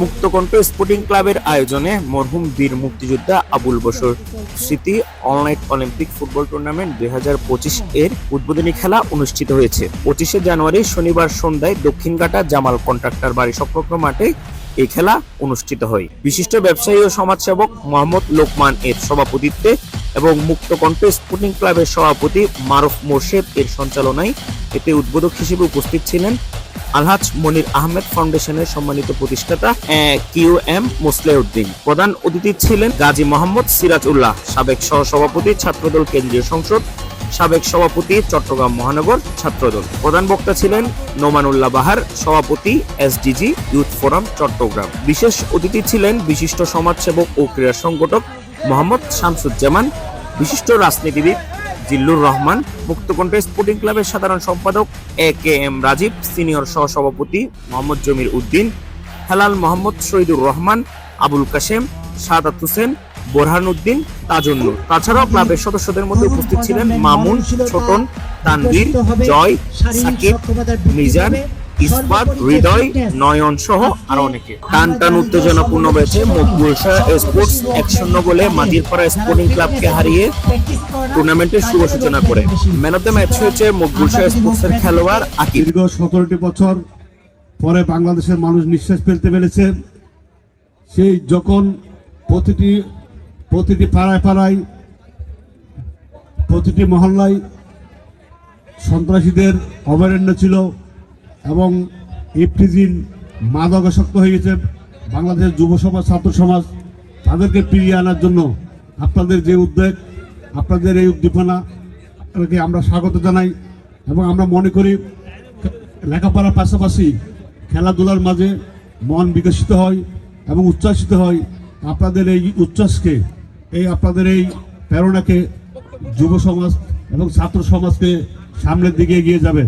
মুক্তকণ্ঠ sporting ক্লাবের আয়োজনে মরহুম বীর মুক্তিযোদ্ধা আবুল বসর স্মৃতি অলনাইট অলিম্পিক ফুটবল টুর্নামেন্ট দু হাজার পঁচিশ এর উদ্বোধনী খেলা অনুষ্ঠিত হয়েছে। পঁচিশে জানুয়ারি শনিবার সন্ধ্যায় দক্ষিণঘাটা জামাল কন্ট্রাক্টর বাড়ি সংলগ্ন মাঠে এই খেলা অনুষ্ঠিত হয়। বিশিষ্ট ব্যবসায়ী ও সমাজসেবক মোহাম্মদ লোকমান এর সভাপতিত্বে এবং মুক্তকণ্ঠ স্পোর্টিং ক্লাবের সভাপতি মারুফ মোর্শেদ এর সঞ্চালনায় এতে উদ্বোধক হিসেবে উপস্থিত ছিলেন আলহাজ মনির আহমেদ ফাউন্ডেশনের সম্মানিত প্রতিষ্ঠাতা কিউ এম মোসলেউদ্দিন। প্রধান অতিথি ছিলেন গাজী মোহাম্মদ সিরাজ উল্লাহ সাবেক সহসভাপতি, ছাত্রদল কেন্দ্রীয় সংসদ, সাবেক সভাপতি, চট্টগ্রাম মহানগর ছাত্রদল। প্রধান বক্তা ছিলেন নোমানুল্লাহ বাহার, সভাপতি, এসডিজি ইউথ ফোরাম, চট্টগ্রাম। বিশেষ অতিথি ছিলেন বিশিষ্ট সমাজসেবক ও ক্রীড়া সংগঠক মোহাম্মদ শামসুজ্জামান, বিশিষ্ট রাজনীতিবিদ জিল্লুর রহমান মুক্তকণ্ঠ স্পোর্টিং ক্লাবের সাধারণ সম্পাদক A K M Rajib senior সহসভাপতি মোহাম্মদ জমির উদ্দিন হেলাল মোহাম্মদ শহীদুর রহমান আবুল কাশেম সাদাত হোসেন বোরহান উদ্দিন তাজুন্নুর তাছাড়াও ক্লাবের সদস্যদের মধ্যে উপস্থিত ছিলেন মামুন ছোটন তানভীর জয় সাকিব মিজান ইসবাত হৃদয় নয়ন সহ আরও অনেকে। টান টান উত্তেজনাপূর্ণ ম্যাচে মকবুল শাহ স্পোর্টস এক শূন্য গোলে মাদিরপাড়া স্পোর্টিং ক্লাবকে হারিয়ে টুর্নামেন্টের শুভ সূচনা করে। ম্যান অফ দ্য ম্যাচ হয়েছে মকবুল শাহ স্পোর্টস এর খেলোয়াড় আকিব দীর্ঘ সতেরোটি বছর পরে বাংলাদেশের মানুষ নিঃশ্বাস ফেলতে পেরেছে। সেই যখন প্রতিটি প্রতিটি পাড়ায় পাড়ায়, প্রতিটি মহল্লায় সন্ত্রাসীদের অভয়ারণ্য ছিল এবং ইফটিজিন মাদকাসক্ত হয়ে গেছে বাংলাদেশের যুব সমাজ, ছাত্র সমাজ, তাদেরকে ফিরিয়ে আনার জন্য আপনাদের যে উদ্যোগ আপনাদের এই উদ্দীপনা আপনাকে আমরা স্বাগত জানাই এবং আমরা মনে করি লেখাপড়ার পাশাপাশি খেলাধুলার মাঝে মন বিকশিত হয় এবং উচ্ছ্বাসিত হয়। আপনাদের এই উচ্ছ্বাসকে, এই আপনাদের এই প্রেরণাকে যুব সমাজ এবং ছাত্র সমাজকে সামনের দিকে এগিয়ে যাবে।